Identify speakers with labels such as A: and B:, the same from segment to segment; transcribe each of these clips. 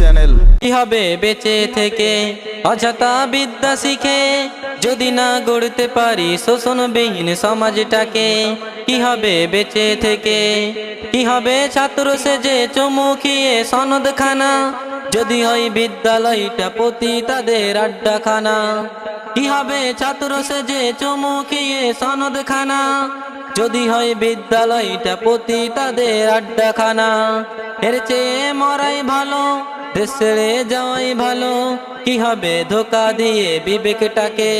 A: Channel
B: কি হবে বেঁচে থেকে? অযথা বিদ্যা শিখে যদি না গড়তে পারি শোষণবিহীন সমাজটাকে, কি হবে বেঁচে থেকে? কি হবে ছাত্র সেজে চমুখিয়ে সনদ খানা যদি হয় বিদ্যালয়টা প্রতি তাদের আড্ডাখানা, কি হবে ছাত্র সেজে চমুখিয়ে সনদ খানা যদি হয় বিদ্যালয়টা প্রতি তাদের আড্ডাখানা। এর চেয়ে মরাই ভালো দেশ যাওয়াই ভালো। কি হবে ধোকা দিয়ে বিবেকটাকে?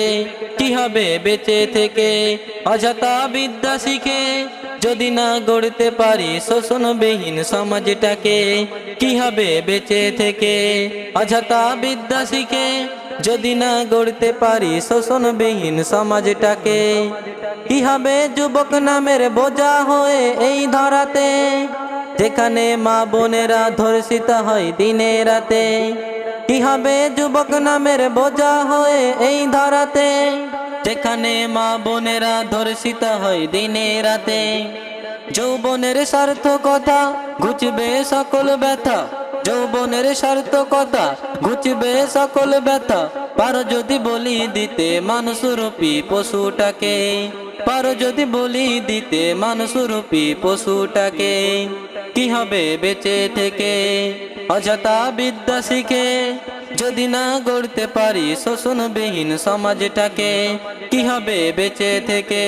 B: কি হবে বেঁচে থেকে? অযথা বিদ্যা শিখে যদি না গড়তে পারি শোষণবিহীন সমাজটাকে। কি হবে বেঁচে থেকে? অযথা বিদ্যা শিখে যদি না গড়তে পারি শোষণবিহীন সমাজটাকে। কি হবে যুবক নামের বোঝা হয়ে এই ধরাতে। যেখানে মা বোনেরা ধর্ষিত হয় দিনে রাতে। কি হবে যুবক নামের বোঝা হয়ে এই ধরাতে। যেখানে মা বোনেরা ধর্ষিত হয় দিনে রাতে। যৌবনের সার্থকতা ঘুচবে সকল ব্যথা। যৌবনের সার্থকতা ঘুচবে সকল ব্যথা। পারো যদি বলি দিতে মানুষরূপী পশুটাকে। পারো যদি বলি দিতে মানুষরূপী পশুটাকে, কি হবে বেঁচে থেকে? অযথা বিদ্যা শিখে যদি না গড়তে পারি শোষণবিহীন সমাজটাকে, কি হবে বেঁচে থেকে?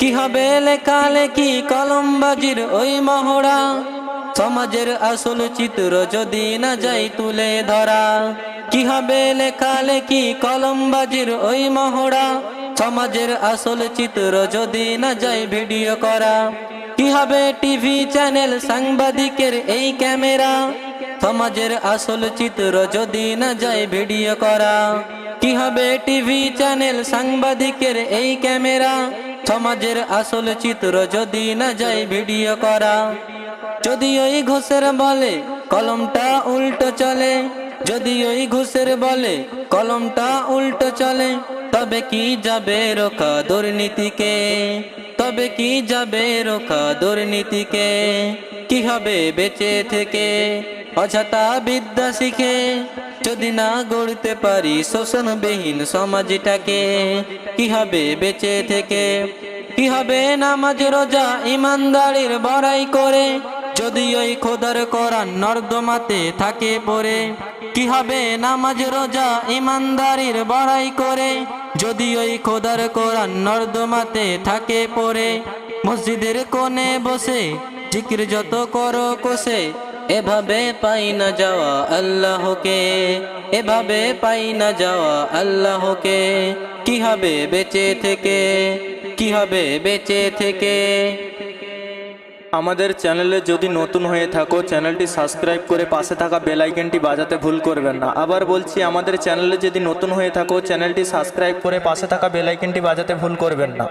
B: কি হবে লেখালেখি কলমবাজির ওই মহড়া? সমাজের আসল চিত্র যদি না যাই তুলে ধরা, কি হবে লেখালেখি কলমবাজির ওই মহড়া? সমাজের আসল চিত্র যদি না যাই ভিডিও করা, কি হবে টিভি চ্যানেল সাংবাদিকের এই ক্যামেরা? সমাজের আসল চিত্র যদি না যায় ভিডিও করা, কি হবে টিভি চ্যানেল সাংবাদিকের এই ক্যামেরা? সমাজের আসল চিত্র যদি না যায় ভিডিও করা, যদি ওই ঘুষের বলে কলমটা উল্টো চলে, যদি ওই ঘুষের বলে কলমটা উল্টো চলে তবে কি যাবে রোকা দুর্নীতিকে তবে কি যাবে রোকা দুর্নীতিকে কি হবে বেঁচে থেকে? অযথা বিদ্যা শিখে যদি না গড়তে পারি শোষণবিহীন সমাজটাকে, কি হবে বেঁচে থেকে? কি হবে নামাজ, রোজা, ইমানদারির বড়াই করে যদি ওই খোদার করান নর্দমাতে থাকে পড়ে? কি হবে নামাজ, রোজা, ইমানদারির বড়াই করে যদি ওই খোদার কোরআন নর্দমাতে থাকে পরে মসজিদের কোণে বসে, জিকির যত করো কোষে, এভাবে পাই না যাওয়া আল্লাহকে, এভাবে পাই না যাওয়া আল্লাহকে। কি হবে বেঁচে থেকে? কি হবে বেঁচে থেকে?
A: আমাদের চ্যানেলে যদি নতুন হয়ে থাকো, চ্যানেলটি সাবস্ক্রাইব করে পাশে থাকা বেলাইকেনটি বাজাতে ভুল করবেন না। আবার বলছি, আমাদের চ্যানেলে যদি নতুন হয়ে থাকো, চ্যানেলটি সাবস্ক্রাইব করে পাশে থাকা বেলাইকেনটি বাজাতে ভুল করবেন না।